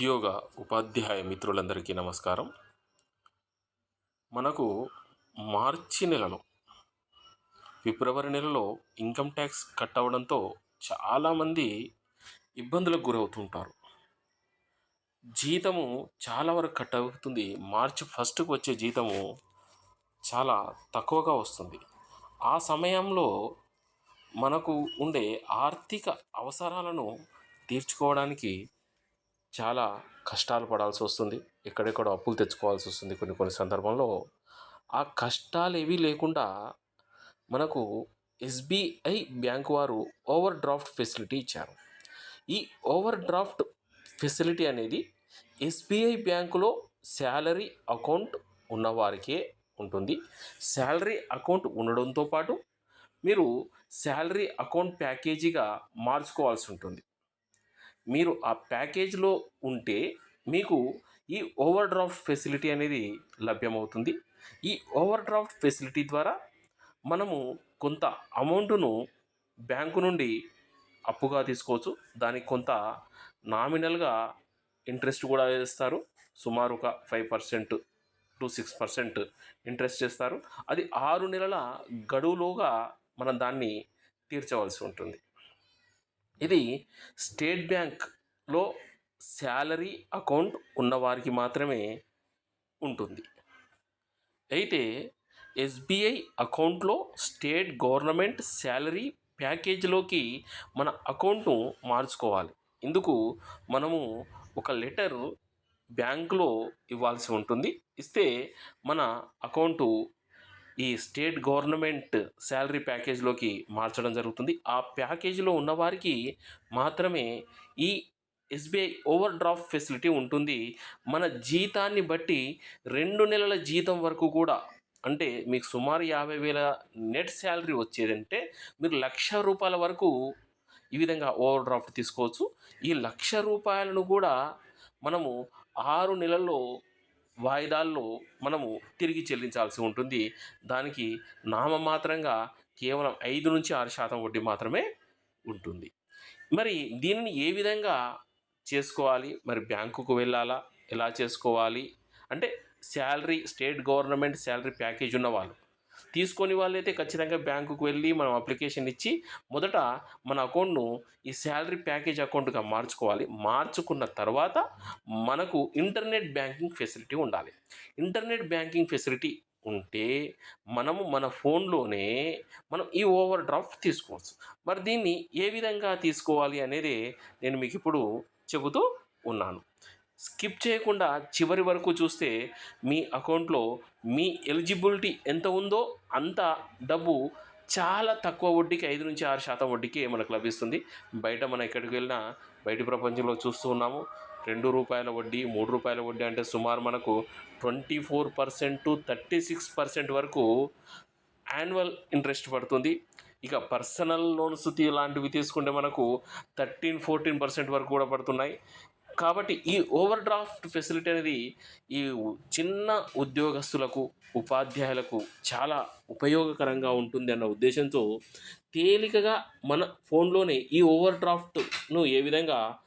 ఉద్యోగ ఉపాధ్యాయ మిత్రులందరికీ నమస్కారం. మనకు మార్చి నెలలో ఫిబ్రవరి నెలలో ఇన్కమ్ ట్యాక్స్ కట్ అవ్వడంతో చాలామంది ఇబ్బందులకు గురవుతుంటారు. జీతము చాలా వరకు కట్ అవుతుంది. మార్చి ఫస్ట్కి వచ్చే జీతము చాలా తక్కువగా వస్తుంది. ఆ సమయంలో మనకు ఉండే ఆర్థిక అవసరాలను తీర్చుకోవడానికి చాలా కష్టాలు పడాల్సి వస్తుంది. ఎక్కడెక్కడో అప్పులు తెచ్చుకోవాల్సి వస్తుంది కొన్ని కొన్ని సందర్భంలో. ఆ కష్టాలు ఏవీ లేకుండా మనకు ఎస్బీఐ బ్యాంక్ వారు ఓవర్ డ్రాఫ్ట్ ఫెసిలిటీ ఇచ్చారు. ఈ ఓవర్ డ్రాఫ్ట్ ఫెసిలిటీ అనేది ఎస్బీఐ బ్యాంకులో శాలరీ అకౌంట్ ఉన్నవారికే ఉంటుంది. శాలరీ అకౌంట్ ఉండడంతో పాటు మీరు శాలరీ అకౌంట్ ప్యాకేజీగా మార్చుకోవాల్సి ఉంటుంది. మీరు ఆ ప్యాకేజ్లో ఉంటే మీకు ఈ ఓవర్ డ్రాఫ్ట్ ఫెసిలిటీ అనేది లభ్యమవుతుంది. ఈ ఓవర్ డ్రాఫ్ట్ ఫెసిలిటీ ద్వారా మనము కొంత అమౌంట్ను బ్యాంకు నుండి అప్పుగా తీసుకోవచ్చు. దానికి కొంత నామినల్గా ఇంట్రెస్ట్ కూడా వేస్తారు. సుమారు ఒక five percent to six percent interest చేస్తారు. అది ఆరు నెలల గడువులోగా మనం దాన్ని తీర్చవలసి ఉంటుంది. ఇది స్టేట్ బ్యాంక్లో శాలరీ అకౌంట్ ఉన్నవారికి మాత్రమే ఉంటుంది. అయితే ఎస్బీఐ అకౌంట్లో స్టేట్ గవర్నమెంట్ శాలరీ ప్యాకేజీలోకి మన అకౌంట్ను మార్చుకోవాలి. ఇందుకు మనము ఒక లెటర్ బ్యాంకులో ఇవ్వాల్సి ఉంటుంది. ఇస్తే మన అకౌంటు ఈ స్టేట్ గవర్నమెంట్ శాలరీ ప్యాకేజ్లోకి మార్చడం జరుగుతుంది. ఆ ప్యాకేజీలో ఉన్నవారికి మాత్రమే ఈ ఎస్బీఐ ఓవర్ డ్రాఫ్ట్ ఫెసిలిటీ ఉంటుంది. మన జీతాన్ని బట్టి రెండు నెలల జీతం వరకు కూడా అంటే మీకు సుమారు యాభై వేల నెట్ శాలరీ వచ్చేదంటే మీరు లక్ష రూపాయల వరకు ఈ విధంగా ఓవర్ డ్రాఫ్ట్ తీసుకోవచ్చు. ఈ లక్ష రూపాయలను కూడా మనము ఆరు నెలల్లో వాయిదాల్లో మనము తిరిగి చెల్లించాల్సి ఉంటుంది. దానికి నామమాత్రంగా కేవలం ఐదు నుంచి ఆరు శాతం వడ్డీ మాత్రమే ఉంటుంది. మరి దీనిని ఏ విధంగా చేసుకోవాలి? మరి బ్యాంకుకు వెళ్ళాలా? ఎలా చేసుకోవాలి? అంటే salary state government salary package ఉన్న వాళ్ళు తీసుకొని వాళ్ళైతే ఖచ్చితంగా బ్యాంకుకు వెళ్ళి మనం అప్లికేషన్ ఇచ్చి మొదట మన అకౌంట్ను ఈ శాలరీ ప్యాకేజ్ అకౌంట్గా మార్చుకోవాలి. మార్చుకున్న తర్వాత మనకు ఇంటర్నెట్ బ్యాంకింగ్ ఫెసిలిటీ ఉండాలి. ఇంటర్నెట్ బ్యాంకింగ్ ఫెసిలిటీ ఉంటే మనము మన ఫోన్లోనే మనం ఈ ఓవర్ డ్రాఫ్ట్ తీసుకోవచ్చు. మరి దీన్ని ఏ విధంగా తీసుకోవాలి అనేది నేను మీకు ఇప్పుడు చెబుతూ ఉన్నాను. స్కిప్ చేయకుండా చివరి వరకు చూస్తే మీ అకౌంట్లో మీ ఎలిజిబిలిటీ ఎంత ఉందో అంత డబ్బు చాలా తక్కువ వడ్డీకి ఐదు నుంచి ఆరు శాతం వడ్డీకి మనకు లభిస్తుంది. బయట మనం ఎక్కడికి వెళ్ళినా బయట ప్రపంచంలో చూస్తూ ఉన్నాము. రెండు రూపాయల వడ్డీ మూడు రూపాయల వడ్డీ అంటే సుమారు మనకు twenty four percent to thirty six percent వరకు యాన్యువల్ ఇంట్రెస్ట్ పడుతుంది. ఇక పర్సనల్ లోన్స్ లాంటివి తీసుకుంటే మనకు థర్టీన్ ఫోర్టీన్ పర్సెంట్ వరకు కూడా పడుతున్నాయి. కాబట్టి ఈ ఓవర్ డ్రాఫ్ట్ ఫెసిలిటీ అనేది ఈ చిన్న ఉద్యోగస్తులకు ఉపాధ్యాయులకు చాలా ఉపయోగకరంగా ఉంటుంది అన్న ఉద్దేశంతో తేలికగా మన ఫోన్లోనే ఈ ఓవర్ డ్రాఫ్ట్ను ఏ విధంగా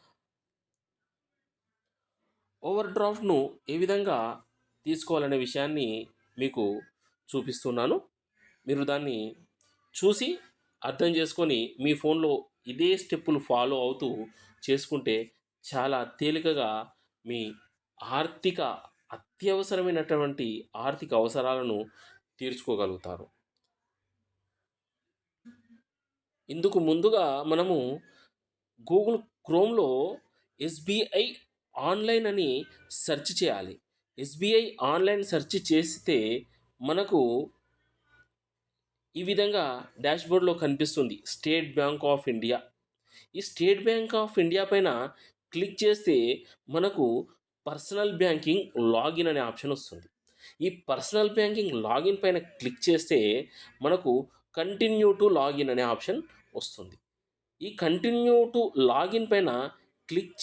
ఓవర్ డ్రాఫ్ట్ను ఏ విధంగా తీసుకోవాలనే విషయాన్ని మీకు చూపిస్తున్నాను. మీరు దాన్ని చూసి అర్థం చేసుకొని మీ ఫోన్లో ఇదే స్టెప్పులు ఫాలో అవుతూ చేసుకుంటే చాలా తేలికగా మీ ఆర్థిక అత్యవసరమైనటువంటి ఆర్థిక అవసరాలను తీర్చుకోగలుగుతారు. ఇందుకు ముందుగా మనము గూగుల్ క్రోమ్లో ఎస్బీఐ ఆన్లైన్ అని సెర్చ్ చేయాలి. ఎస్బీఐ ఆన్లైన్ సెర్చ్ చేస్తే మనకు ఈ విధంగా డాష్బోర్డ్లో కనిపిస్తుంది స్టేట్ బ్యాంక్ ఆఫ్ ఇండియా. ఈ స్టేట్ బ్యాంక్ ఆఫ్ ఇండియా పైన క్లిక్ చేస్తే మనకు పర్సనల్ బ్యాంకింగ్ లాగిన్ అనే ఆప్షన్ వస్తుంది. ఈ పర్సనల్ బ్యాంకింగ్ లాగిన్ పైన క్లిక్ చేస్తే మనకు కంటిన్యూ టు లాగిన్ అనే ఆప్షన్ వస్తుంది. ఈ కంటిన్యూ టు లాగిన్ పైన క్లిక్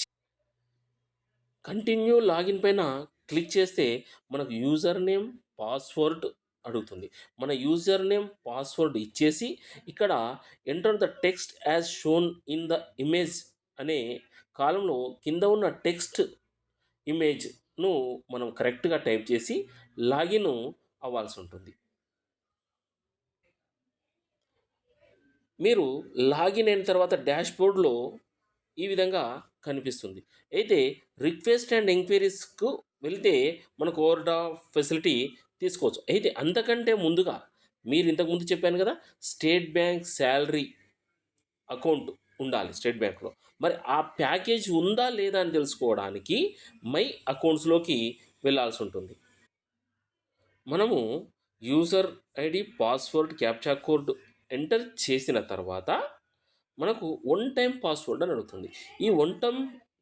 కంటిన్యూ లాగిన్ పైన క్లిక్ చేస్తే మనకు యూజర్ నేమ్ పాస్వర్డ్ అడుగుతుంది. మన యూజర్ నేమ్ పాస్వర్డ్ ఇచ్చేసి ఇక్కడ enter the text as shown in the image అనే కాలంలో కింద ఉన్న టెక్స్ట్ ఇమేజ్ను మనం కరెక్ట్గా టైప్ చేసి లాగిన్ అవ్వాల్సి ఉంటుంది. మీరు లాగిన్ అయిన తర్వాత డ్యాష్బోర్డ్లో ఈ విధంగా కనిపిస్తుంది. అయితే రిక్వెస్ట్ అండ్ ఎంక్వైరీస్కు వెళితే మనకు ఓవర్ ఫెసిలిటీ తీసుకోవచ్చు. అయితే అంతకంటే ముందుగా మీరు ఇంతకుముందు చెప్పాను కదా స్టేట్ బ్యాంక్ శాలరీ అకౌంట్ ఉండాలి స్టేట్ బ్యాంక్లో. మరి ఆ ప్యాకేజ్ ఉందా లేదా అని తెలుసుకోవడానికి మై అకౌంట్స్లోకి వెళ్ళాల్సి ఉంటుంది. మనము user ID password captcha code enter చేసిన తర్వాత మనకు వన్ టైం పాస్వర్డ్ అని అడుగుతుంది. ఈ వన్ టైం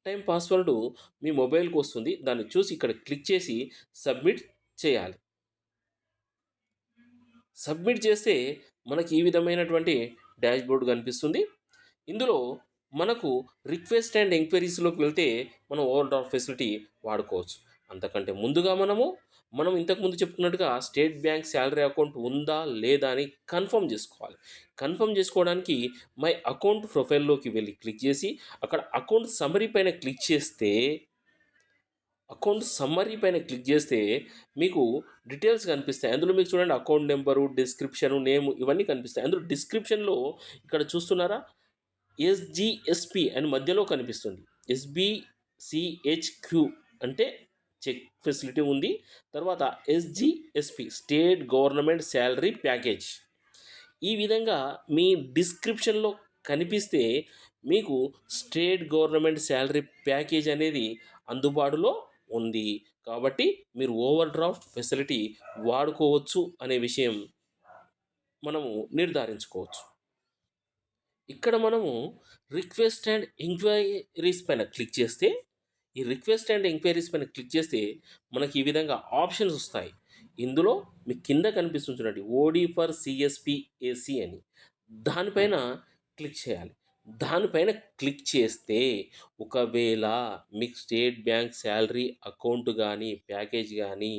టైం పాస్వర్డ్ మీ మొబైల్కి వస్తుంది. దాన్ని చూసి ఇక్కడ క్లిక్ చేసి సబ్మిట్ చేయాలి. సబ్మిట్ చేస్తే మనకి ఈ విధమైనటువంటి డాష్బోర్డ్ కనిపిస్తుంది. ఇందులో మనకు రిక్వెస్ట్ అండ్ ఎంక్వైరీస్లోకి వెళ్తే మనం ఓవర్ డ్రాఫ్ట్ ఫెసిలిటీ వాడుకోవచ్చు. అంతకంటే ముందుగా మనము మనం ఇంతకుముందు చెప్పుకున్నట్టుగా స్టేట్ బ్యాంక్ శాలరీ అకౌంట్ ఉందా లేదా అని కన్ఫర్మ్ చేసుకోవాలి. కన్ఫర్మ్ చేసుకోవడానికి మై అకౌంట్ ప్రొఫైల్లోకి వెళ్ళి క్లిక్ చేసి అక్కడ అకౌంట్ సమ్మరీ పైన క్లిక్ చేస్తే అకౌంట్ సమ్మరీ పైన క్లిక్ చేస్తే మీకు డీటెయిల్స్ కనిపిస్తాయి. అందులో మీకు చూడండి అకౌంట్ నెంబరు డిస్క్రిప్షన్ నేమ్ ఇవన్నీ కనిపిస్తాయి. అందులో డిస్క్రిప్షన్లో ఇక్కడ చూస్తున్నారా? ఎస్జిఎస్పి అని మధ్యలో కనిపిస్తుంది. ఎస్బిసిహెచ్క్యూ అంటే చెక్ ఫెసిలిటీ ఉంది. తర్వాత SGSP state government salary package. ఈ విధంగా మీ డిస్క్రిప్షన్లో కనిపిస్తే మీకు స్టేట్ గవర్నమెంట్ శాలరీ ప్యాకేజ్ అనేది అందుబాటులో ఉంది. కాబట్టి మీరు ఓవర్ డ్రాఫ్ట్ ఫెసిలిటీ వాడుకోవచ్చు అనే విషయం మనము నిర్ధారించుకోవచ్చు. ఇక్కడ మనము రిక్వెస్ట్ అండ్ ఎంక్వైరీస్ పైన క్లిక్ చేస్తే ఈ రిక్వెస్ట్ అండ్ ఎంక్వైరీస్ పైన క్లిక్ చేస్తే మనకి ఈ విధంగా ఆప్షన్స్ వస్తాయి. ఇందులో మీ కింద కనిపిస్తుంది చూడండి ఓడి ఫర్ సిఎస్పిఏసి అని. దానిపైన క్లిక్ చేయాలి. దానిపైన క్లిక్ చేస్తే ఒకవేళ మీకు స్టేట్ బ్యాంక్ శాలరీ అకౌంట్ కానీ ప్యాకేజ్ కానీ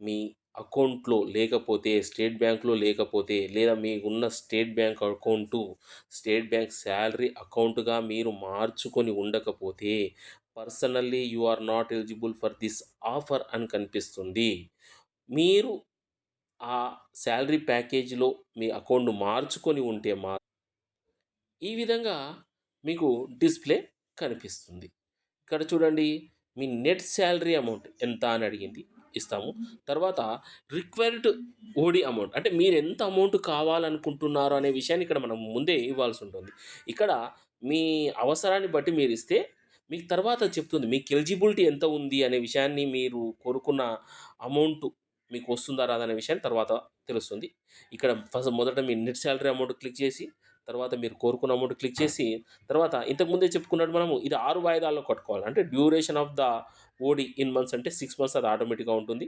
మీ అకౌంట్లో లేకపోతే స్టేట్ బ్యాంక్లో లేకపోతే లేదా మీకున్న state bank account state bank salary అకౌంట్గా మీరు మార్చుకొని ఉండకపోతే personally you are not eligible for this offer అని కనిపిస్తుంది. మీరు ఆ శాలరీ ప్యాకేజీలో మీ అకౌంట్ మార్చుకొని ఉంటే మా ఈ విధంగా మీకు డిస్ప్లే కనిపిస్తుంది. ఇక్కడ చూడండి మీ నెట్ శాలరీ అమౌంట్ ఎంత అని అడిగింది. ఇస్తాము. తర్వాత రిక్వైర్డ్ ఓడి అమౌంట్ అంటే మీరు ఎంత అమౌంట్ కావాలనుకుంటున్నారు అనే విషయాన్ని ఇక్కడ మనం ముందే ఇవ్వాల్సి ఉంటుంది. ఇక్కడ మీ అవసరాన్ని బట్టి మీరు ఇస్తే మీకు తర్వాత చెప్తుంది మీకు ఎలిజిబిలిటీ ఎంత ఉంది అనే విషయాన్ని మీరు కోరుకున్న అమౌంట్ మీకు వస్తుందా రాదా అనే విషయాన్ని తర్వాత తెలుస్తుంది. ఇక్కడ ఫస్ట్ మొదట మీ నెట్ శాలరీ అమౌంట్ క్లిక్ చేసి తర్వాత మీరు కోరుకున్న అమౌంట్ క్లిక్ చేసి తర్వాత ఇంతకుముందే చెప్పుకున్నట్టు మనము ఇది ఆరు వాయిదాల్లో కట్టుకోవాలి. అంటే duration of the OD in months అంటే సిక్స్ మంత్స్ అది ఆటోమేటిక్గా ఉంటుంది.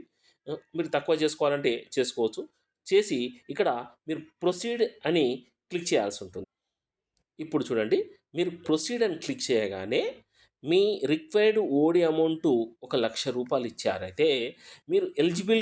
మీరు తక్కువ చేసుకోవాలంటే చేసుకోవచ్చు. చేసి ఇక్కడ మీరు ప్రొసీడ్ అని క్లిక్ చేయాల్సి ఉంటుంది. ఇప్పుడు చూడండి మీరు ప్రొసీడ్ అని క్లిక్ చేయగానే మీ రిక్వైర్డ్ ఓడి అమౌంట్ ఒక లక్ష రూపాయలు ఇచ్చారైతే మీరు ఎలిజిబుల్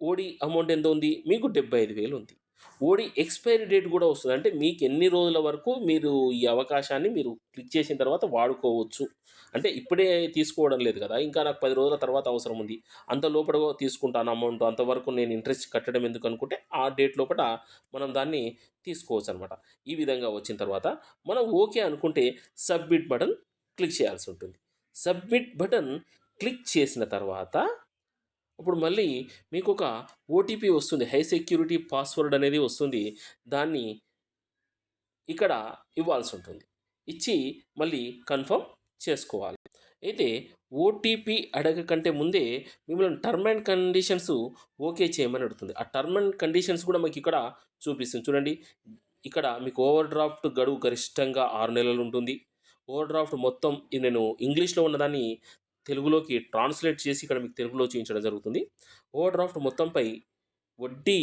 ఓడి అమౌంట్ ఎంత ఉంది? మీకు డెబ్బై ఐదు వేలు ఉంది. ఓడి ఎక్స్పైరీ డేట్ కూడా వస్తుంది. అంటే మీకు ఎన్ని రోజుల వరకు మీరు ఈ అవకాశాన్ని మీరు క్లిక్ చేసిన తర్వాత వాడుకోవచ్చు. అంటే ఇప్పుడే తీసుకోవడం లేదు కదా. ఇంకా నాకు పది రోజుల తర్వాత అవసరం ఉంది. అంత లోపల తీసుకుంటాను అమౌంట్. అంతవరకు నేను ఇంట్రెస్ట్ కట్టడం ఎందుకు అనుకుంటే ఆ డేట్ లోపల మనం దాన్ని తీసుకోవచ్చు అనమాట ఈ విధంగా వచ్చిన తర్వాత మనం ఓకే అనుకుంటే సబ్మిట్ బటన్ క్లిక్ చేయాల్సి ఉంటుంది. సబ్మిట్ బటన్ క్లిక్ చేసిన తర్వాత ఇప్పుడు మళ్ళీ మీకు ఒక ఓటీపీ వస్తుంది. హై సెక్యూరిటీ పాస్వర్డ్ అనేది వస్తుంది. దాన్ని ఇక్కడ ఇవ్వాల్సి ఉంటుంది. ఇచ్చి మళ్ళీ కన్ఫర్మ్ చేసుకోవాలి. అయితే ఓటీపీ అడగకంటే ముందే మిమ్మల్ని టర్మ్ అండ్ కండిషన్స్ ఓకే చేయమని అడుగుతుంది. ఆ టర్మ్ అండ్ కండిషన్స్ కూడా మీకు ఇక్కడ చూపిస్తుంది. చూడండి. ఇక్కడ మీకు ఓవర్ డ్రాఫ్ట్ గడువు గరిష్టంగా ఆరు నెలలు ఉంటుంది. ఓవర్ డ్రాఫ్ట్ మొత్తం నేను ఇంగ్లీష్లో ఉన్నదాన్ని తెలుగులోకి ట్రాన్స్లేట్ చేసి ఇక్కడ మీకు తెలుగులో చూపించడం జరుగుతుంది. ఓవర్ డ్రాఫ్ట్ మొత్తంపై వడ్డీ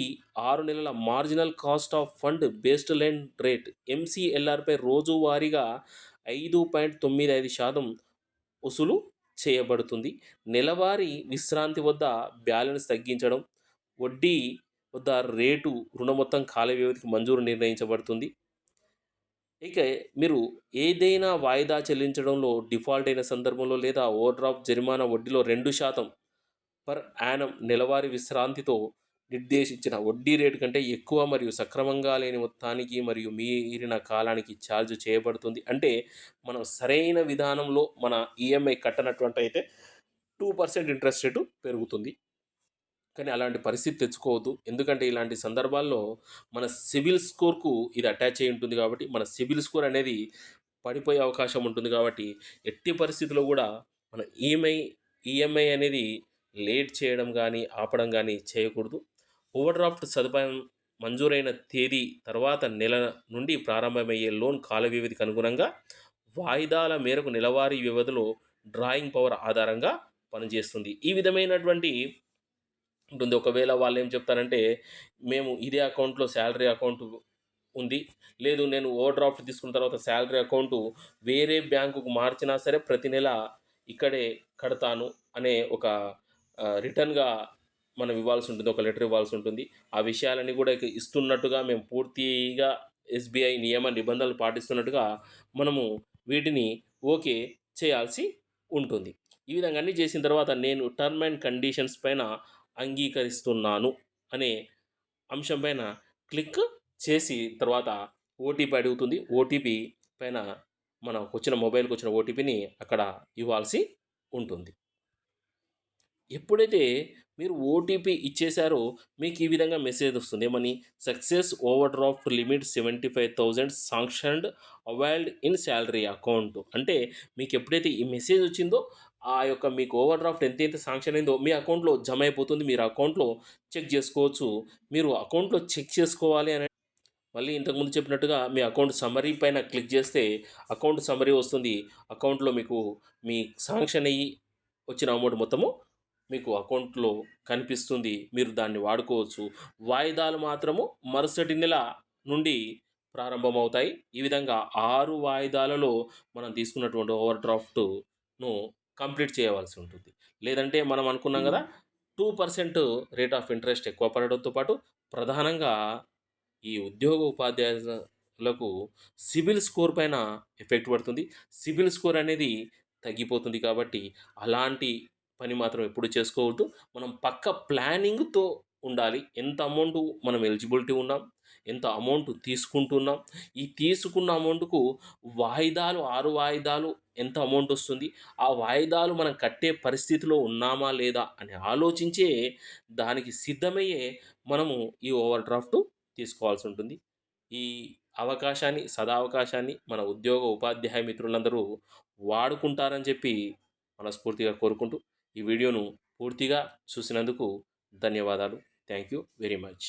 ఆరు నెలల marginal cost of fund based line rate ఎంసీఎల్ఆర్పై రోజువారీగా ఐదు పాయింట్ తొమ్మిది ఐదు శాతం వసూలు చేయబడుతుంది. నెలవారీ విశ్రాంతి వద్ద బ్యాలెన్స్ తగ్గించడం వడ్డీ వద్ద రేటు రుణ మొత్తం కాల వ్యవధికి మంజూరు నిర్ణయించబడుతుంది. ఇక మీరు ఏదైనా వాయిదా చెల్లించడంలో డిఫాల్ట్ అయిన సందర్భంలో లేదా ఓవర్ డ్రాఫ్ట్ జరిమానా వడ్డీలో రెండు శాతం పర్ యానం నెలవారీ విశ్రాంతితో నిర్దేశించిన వడ్డీ రేటు కంటే ఎక్కువ మరియు సక్రమంగా లేని మొత్తానికి మరియు మీరిన కాలానికి ఛార్జ్ చేయబడుతుంది. అంటే మనం సరైన విధానంలో మన ఈఎంఐ కట్టనటువంటి అయితే టూ పర్సెంట్ ఇంట్రెస్ట్ రేటు పెరుగుతుంది. కానీ అలాంటి పరిస్థితి తెచ్చుకోవద్దు. ఎందుకంటే ఇలాంటి సందర్భాల్లో మన సిబిల్ స్కోర్కు ఇది అటాచ్ అయి ఉంటుంది కాబట్టి మన సిబిల్ స్కోర్ అనేది పడిపోయే అవకాశం ఉంటుంది కాబట్టి ఎట్టి పరిస్థితుల్లో కూడా మన ఈఎంఐ ఈఎంఐ అనేది లేట్ చేయడం కానీ ఆపడం కానీ చేయకూడదు. ఓవర్ డ్రాఫ్ట్ సదుపాయం మంజూరైన తేదీ తర్వాత నెల నుండి ప్రారంభమయ్యే లోన్ కాల వ్యవధికి అనుగుణంగా వాయిదాల మేరకు నెలవారీ వ్యవధిలో డ్రాయింగ్ పవర్ ఆధారంగా పనిచేస్తుంది. ఈ విధమైనటువంటి ఉంటుంది. ఒకవేళ వాళ్ళు ఏం చెప్తారంటే మేము ఇదే అకౌంట్లో శాలరీ అకౌంట్ ఉంది. లేదు నేను ఓవర్ డ్రాఫ్ట్ తీసుకున్న తర్వాత శాలరీ అకౌంట్ వేరే బ్యాంకుకు మార్చినా సరే ప్రతి నెల ఇక్కడే కడతాను అనే ఒక రిటర్న్గా మనం ఇవ్వాల్సి ఉంటుంది. ఒక లెటర్ ఇవ్వాల్సి ఉంటుంది. ఆ విషయాలన్నీ కూడా ఇస్తున్నట్టుగా మేము పూర్తిగా ఎస్బీఐ నియమ నిబంధనలు పాటిస్తున్నట్టుగా మనము వీటిని ఓకే చేయాల్సి ఉంటుంది. ఈ విధంగా అన్నీ చేసిన తర్వాత నేను టర్మ్ అండ్ కండిషన్స్ పైన అంగీకరిస్తున్నాను అనే అంశం పైన క్లిక్ చేసి తర్వాత ఓటీపీ అడుగుతుంది. ఓటీపీ పైన మనకు వచ్చిన మొబైల్కి వచ్చిన ఓటీపీని అక్కడ ఇవ్వాల్సి ఉంటుంది. ఎప్పుడైతే మీరు ఓటీపీ ఇచ్చేశారో మీకు ఈ విధంగా మెసేజ్ వస్తుంది. ఏమని? Success overdraft limit seventy five thousand sanctioned availed in salary account. అంటే మీకు ఎప్పుడైతే ఈ మెసేజ్ వచ్చిందో ఆ యొక్క మీకు ఓవర్ డ్రాఫ్ట్ ఎంతైతే శాంక్షన్ అయిందో మీ అకౌంట్లో జమ అయిపోతుంది. మీరు అకౌంట్లో చెక్ చేసుకోవచ్చు. మీరు అకౌంట్లో చెక్ చేసుకోవాలి అని మళ్ళీ ఇంతకుముందు చెప్పినట్టుగా మీ అకౌంట్ సమరీ పైన క్లిక్ చేస్తే అకౌంట్ సమరీ వస్తుంది. అకౌంట్లో మీకు మీ శాంక్షన్ అయ్యి వచ్చిన అమౌంట్ మొత్తము మీకు అకౌంట్లో కనిపిస్తుంది. మీరు దాన్ని వాడుకోవచ్చు. వాయిదాలు మాత్రము మరుసటి నెల నుండి ప్రారంభమవుతాయి. ఈ విధంగా ఆరు వాయిదాలలో మనం తీసుకున్నటువంటి ఓవర్ డ్రాఫ్ట్ను కంప్లీట్ చేయవలసి ఉంటుంది. లేదంటే మనం అనుకున్నాం కదా two percent rate of interest ఎక్కువ పడడంతో పాటు ప్రధానంగా ఈ ఉద్యోగ ఉపాధ్యాయులకు సిబిల్ స్కోర్ పైన ఎఫెక్ట్ పడుతుంది. సిబిల్ స్కోర్ అనేది తగ్గిపోతుంది కాబట్టి అలాంటి పని మాత్రం ఎప్పుడు చేసుకోవద్దు. మనం పక్క ప్లానింగ్తో ఉండాలి. ఎంత అమౌంట్ మనం ఎలిజిబిలిటీ ఉన్నాం ఎంత అమౌంట్ తీసుకుంటున్నాం? ఈ తీసుకున్న అమౌంట్కు వాయిదాలు ఆరు వాయిదాలు ఎంత అమౌంట్ వస్తుంది? ఆ వాయిదాలు మనం కట్టే పరిస్థితిలో ఉన్నామా లేదా అని ఆలోచించే దానికి సిద్ధమయ్యే మనము ఈ ఓవర్ డ్రాఫ్ట్ తీసుకోవాల్సి ఉంటుంది. ఈ అవకాశాన్ని సదావకాశాన్ని మన ఉద్యోగ ఉపాధ్యాయ మిత్రులందరూ వాడుకుంటారని చెప్పి మనస్ఫూర్తిగా కోరుకుంటూ ఈ వీడియోను పూర్తిగా చూసినందుకు ధన్యవాదాలు. Thank you very much.